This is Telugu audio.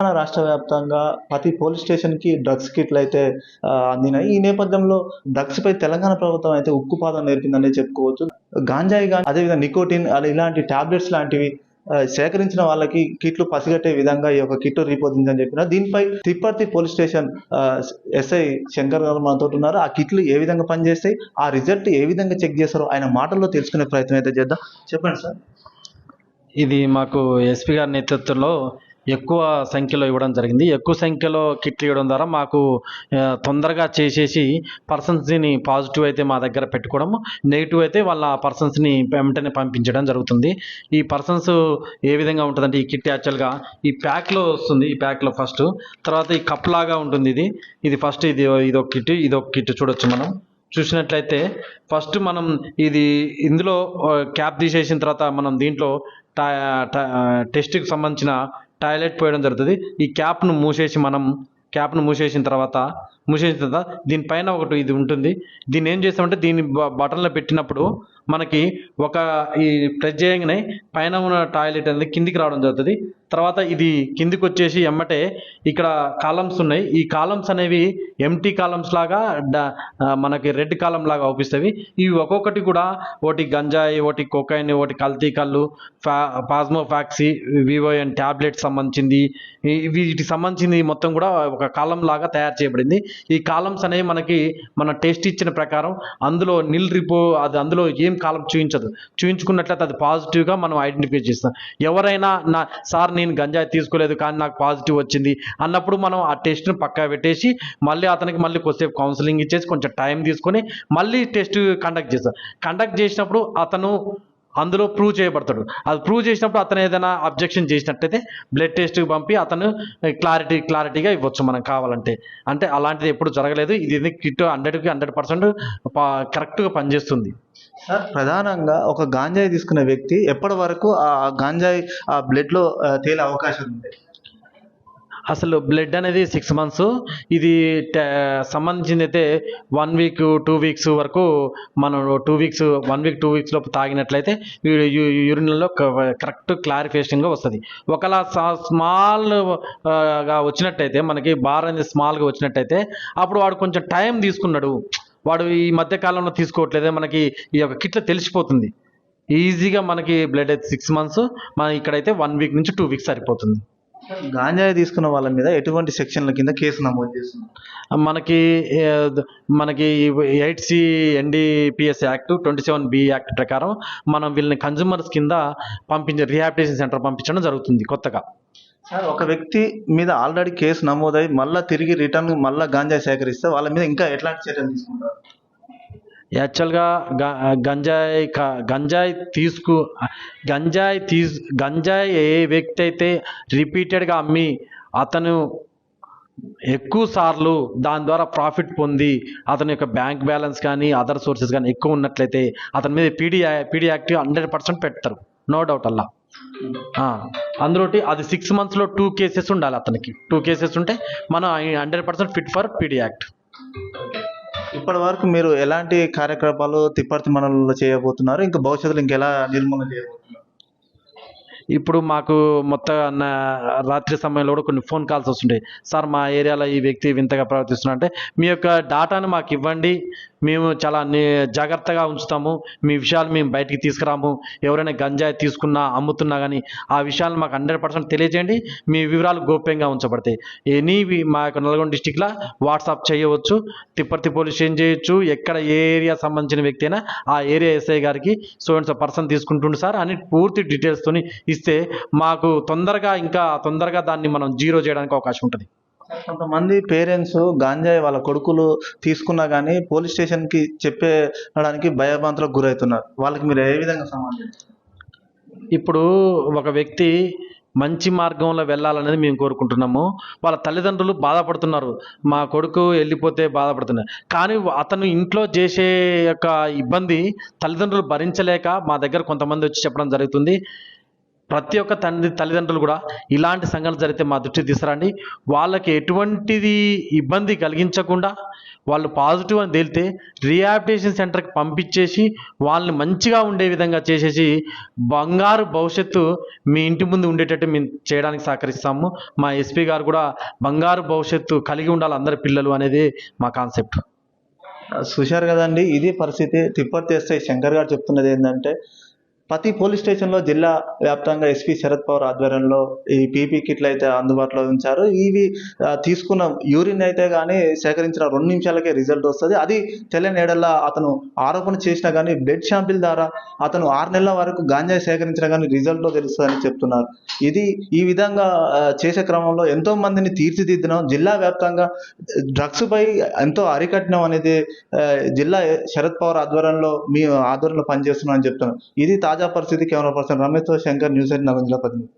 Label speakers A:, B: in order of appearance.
A: తెలంగాణ రాష్ట్ర వ్యాప్తంగా ప్రతి పోలీస్ స్టేషన్కి డ్రగ్స్ కిట్లు అయితే అందినాయి. ఈ నేపథ్యంలో డ్రగ్స్ పై తెలంగాణ ప్రభుత్వం అయితే ఉక్కుపాదం నేర్పిందనే చెప్పుకోవచ్చు. గాంజాయి కానీ అదేవిధంగా నికోటిన్ అలా ఇలాంటి టాబ్లెట్స్ లాంటివి సేకరించిన వాళ్ళకి కిట్లు పసిగట్టే విధంగా ఈ యొక్క కిట్ రూపొందిందని చెప్పిన దీనిపై Thipparthi police station SI Shankar గారు మనతో ఉన్నారు. ఆ కిట్లు ఏ విధంగా పనిచేస్తాయి ఆ రిజల్ట్ ఏ విధంగా చెక్ చేస్తారో ఆయన మాటల్లో తెలుసుకునే ప్రయత్నం అయితే చేద్దాం. చెప్పండి సార్.
B: ఇది మాకు ఎస్పీ గారి నేతృత్వంలో ఎక్కువ సంఖ్యలో ఇవ్వడం జరిగింది. ఎక్కువ సంఖ్యలో కిట్లు ఇవ్వడం ద్వారా మాకు తొందరగా చేసేసి పర్సన్స్ని పాజిటివ్ అయితే మా దగ్గర పెట్టుకోవడం నెగిటివ్ అయితే వాళ్ళ పర్సన్స్ని వెంటనే పంపించడం జరుగుతుంది. ఈ పర్సన్స్ ఏ విధంగా ఉంటుందంటే ఈ కిట్ యాక్చువల్గా ఈ ప్యాక్లో వస్తుంది ఈ ప్యాక్లో ఫస్ట్. తర్వాత ఈ కప్ లాగా ఉంటుంది ఇది. ఇది ఫస్ట్ ఇది ఇది ఒక కిట్ ఇది ఒక కిట్ చూడొచ్చు మనం. చూసినట్లయితే ఫస్ట్ మనం ఇది ఇందులో క్యాప్ తీసేసిన తర్వాత మనం దీంట్లో టెస్ట్కి సంబంధించిన టాయిలెట్ పోయడం జరుగుతుంది. ఈ క్యాప్ను మూసేసి మనం క్యాప్ను మూసేసిన తర్వాత మూసేసిన తర్వాత దీనిపైన ఒకటి ఇది ఉంటుంది. దీన్ని ఏం చేస్తామంటే దీన్ని బ- బటన్లో పెట్టినప్పుడు మనకి ఒక ఈ ప్రెస్ చేయగానే పైన ఉన్న టాయిలెట్ అనేది కిందికి రావడం జరుగుతుంది. తర్వాత ఇది కిందికి వచ్చేసి ఎమ్మటే ఇక్కడ కాలమ్స్ ఉన్నాయి. ఈ కాలమ్స్ అనేవి ఎంటీ కాలమ్స్ లాగా మనకి రెడ్ కాలం లాగా అవుపిస్తాయి. ఇవి ఒక్కొక్కటి కూడా ఒకటి గంజాయి ఒకటి కొకైన్ ఒకటి కల్తీ కళ్ళు ఫ్యా పాజ్మోఫాక్సీ వివోఎన్ ట్యాబ్లెట్ సంబంధించింది. వీటికి సంబంధించింది మొత్తం కూడా ఒక కాలం లాగా తయారు చేయబడింది. ఈ కాలమ్స్ అనేవి మనకి మన టెస్ట్ ఇచ్చిన ప్రకారం అందులో నిల్ రిపో అది అందులో ఏం కాలం చూపించదు చూపించుకున్నట్లయితే అది పాజిటివ్గా మనం ఐడెంటిఫై చేస్తాం. ఎవరైనా నా సార్ నేను గంజాయి తీసుకోలేదు కానీ నాకు పాజిటివ్ వచ్చింది అన్నప్పుడు మనం ఆ టెస్ట్ను పక్కా పెట్టేసి మళ్ళీ అతనికి మళ్ళీ కొద్దిసేపు కౌన్సిలింగ్ ఇచ్చేసి కొంచెం టైం తీసుకొని మళ్ళీ టెస్ట్ కండక్ట్ చేస్తాం. కండక్ట్ చేసినప్పుడు అతను అందులో ప్రూవ్ చేయబడతాడు. అది ప్రూవ్ చేసినప్పుడు అతను ఏదైనా అబ్జెక్షన్ చేసినట్టయితే బ్లడ్ టెస్ట్కి పంపి అతను eh, క్లారిటీ క్లారిటీగా ఇవ్వచ్చు మనం కావాలంటే. అంటే అలాంటిది ఎప్పుడు జరగలేదు. ఇది కిట్ హండ్రెడ్కి హండ్రెడ్ పర్సెంట్ కరెక్ట్గా పనిచేస్తుంది.
A: సార్ ప్రధానంగా ఒక గాంజాయి తీసుకునే వ్యక్తి ఎప్పటి వరకు ఆ గాంజాయి ఆ బ్లడ్లో eh, తేలే అవకాశం ఉంది?
B: అసలు బ్లడ్ అనేది సిక్స్ మంత్స్ ఇది ట- సంబంధించింది అయితే వన్ వీక్ టూ వీక్స్ వరకు మనం two weeks one week two weeks లోపు తాగినట్లయితే యూరిన్లో కరెక్ట్ క్లారిఫికేషన్గా వస్తుంది. ఒకలా స్మాల్గా వచ్చినట్టయితే మనకి బార్ అనేది స్మాల్గా వచ్చినట్టయితే అప్పుడు వాడు కొంచెం టైం తీసుకున్నాడు. వాడు ఈ మధ్య కాలంలో తీసుకోవట్లేదే మనకి ఈ యొక్క కిట్లో తెలిసిపోతుంది. ఈజీగా మనకి బ్లడ్ అయితే సిక్స్ మంత్స్ మన ఇక్కడైతే వన్ వీక్ నుంచి టూ వీక్స్ సరిపోతుంది.
A: గాంజాయి తీసుకున్న వాళ్ళ మీద ఎటువంటి సెక్షన్ల కింద కేసు నమోదు చేస్తున్నారు?
B: మనకి మనకి eight C NDPS act twenty seven B act ప్రకారం మనం వీళ్ళని కన్జ్యూమర్స్ కింద పంపించే రిహాబిలిటేషన్ సెంటర్ పంపించడం జరుగుతుంది కొత్తగా.
A: సార్ ఒక వ్యక్తి మీద ఆల్రెడీ కేసు నమోదై మళ్ళీ తిరిగి రిటర్న్ మళ్ళీ గాంజాయి సేకరిస్తే వాళ్ళ మీద ఇంకా ఎట్లాంటి చర్యలు తీసుకుంటారు?
B: యాక్చువల్గా గ గంజాయి గంజాయి తీసుకు గంజాయి తీసు గంజాయి ఏ వ్యక్తి అయితే రిపీటెడ్గా అమ్మి అతను ఎక్కువ సార్లు దాని ద్వారా ప్రాఫిట్ పొంది అతని యొక్క బ్యాంక్ బ్యాలెన్స్ కానీ అదర్ సోర్సెస్ కానీ ఎక్కువ ఉన్నట్లయితే అతని మీద PD PD act hundred percent పెడతారు. నో డౌట్ అలా అందులోటి అది సిక్స్ మంత్స్లో టూ కేసెస్ ఉండాలి అతనికి. టూ కేసెస్ ఉంటే మనం hundred percent fit for PD act.
A: ఇప్పటి వరకు మీరు ఎలాంటి కార్యకలాపాలు తిప్పర్తి మండలంలో చేయబోతున్నారు? ఇంకా భవిష్యత్తులో ఇంకెలా నిర్మూలన చేయబోతున్నారు?
B: ఇప్పుడు మాకు మొత్తం రాత్రి సమయంలో కూడా కొన్ని ఫోన్ కాల్స్ వస్తుంటాయి. సార్ మా ఏరియాలో ఈ వ్యక్తి వింతగా ప్రవర్తిస్తున్నా అంటే మీ యొక్క డాటాను మాకు ఇవ్వండి. మేము చాలా జాగ్రత్తగా ఉంచుతాము. మీ విషయాలు మేము బయటికి తీసుకురాము. ఎవరైనా గంజాయి తీసుకున్నా అమ్ముతున్నా కానీ ఆ విషయాలు మాకు హండ్రెడ్ పర్సెంట్ తెలియజేయండి మీ వివరాలు గోప్యంగా ఉంచబడతాయి. ఎనీవి మా యొక్క నల్గొండ డిస్టిక్లో వాట్సాప్ చేయవచ్చు. తిప్పర్తి పోలీస్ స్టేషన్ చేయొచ్చు. ఎక్కడ ఏ ఏరియా సంబంధించిన వ్యక్తి అయినా ఆ ఏరియా ఎస్ఐ గారికి సో అండ్ సో పర్సన్ తీసుకుంటుండు సార్ అని పూర్తి డీటెయిల్స్తోని ఇస్తే మాకు తొందరగా ఇంకా తొందరగా దాన్ని మనం జీరో చేయడానికి అవకాశం ఉంటుంది.
A: కొంతమంది పేరెంట్స్ గాంజాయి వాళ్ళ కొడుకులు తీసుకున్నా కానీ పోలీస్ స్టేషన్కి చెప్పేయడానికి చెప్పడానికి భయభ్రాంతులకు గురవుతున్నారు. వాళ్ళకి మీరు ఏ విధంగా సమాధానం
B: ఇప్పుడు ఒక వ్యక్తి మంచి మార్గంలో వెళ్ళాలనేది మేము కోరుకుంటున్నాము. వాళ్ళ తల్లిదండ్రులు బాధపడుతున్నారు. మా కొడుకు వెళ్ళిపోతే బాధపడుతున్నారు కానీ అతను ఇంట్లో చేసే యొక్క ఇబ్బంది తల్లిదండ్రులు భరించలేక మా దగ్గర కొంతమంది వచ్చి చెప్పడం జరుగుతుంది. ప్రతి ఒక్క తండ్రి తల్లిదండ్రులు కూడా ఇలాంటి సంఘటనలు జరిగితే మా దృష్టికి తీసుకురండి. వాళ్ళకి ఎటువంటిది ఇబ్బంది కలిగించకుండా వాళ్ళు పాజిటివ్ అని తేలితే రీహాబిటేషన్ సెంటర్కి పంపించేసి వాళ్ళని మంచిగా ఉండే విధంగా చేసేసి బంగారు భవిష్యత్తు మీ ఇంటి ముందు ఉండేటట్టు మేము చేయడానికి సహకరిస్తాము. మా ఎస్పీ గారు కూడా బంగారు భవిష్యత్తు కలిగి ఉండాలి అందరి పిల్లలు అనేది మా కాన్సెప్ట్.
A: చూశారు కదండి ఇది పరిస్థితి. టిప్పర్ చేస్తే శంకర్ గారు చెప్తున్నది ఏంటంటే ప్రతి పోలీస్ స్టేషన్లో జిల్లా వ్యాప్తంగా ఎస్పీ శరత్ పవర్ ఆధ్వర్యంలో ఈ పీపీ కిట్లు అయితే అందుబాటులో ఉంచారు. ఇవి తీసుకున్న యూరిన్ అయితే కానీ సేకరించిన రెండు నిమిషాలకే రిజల్ట్ వస్తుంది. అది తెల్లనేడల్లా అతను ఆరోపణ చేసినా కానీ బ్లడ్ షాంపిల్ ద్వారా అతను ఆరు నెలల వరకు గాంజా సేకరించినా కానీ రిజల్ట్లో తెలుస్తుందని చెప్తున్నారు. ఇది ఈ విధంగా చేసే క్రమంలో ఎంతో మందిని తీర్చిదిద్దినాం జిల్లా వ్యాప్తంగా డ్రగ్స్ పై ఎంతో అరికట్టినాం అనేది జిల్లా శరత్ పవర్ ఆధ్వర్యంలో మీ ఆధ్వర్యంలో పనిచేస్తున్నాం అని చెప్తున్నాం ఇది తాజా పరిస్థితి కెమెరా పర్సన్ రమేష్తో శంకర్ న్యూస్ ఎయిట్ నవంజిల్లా ప్రతినిధి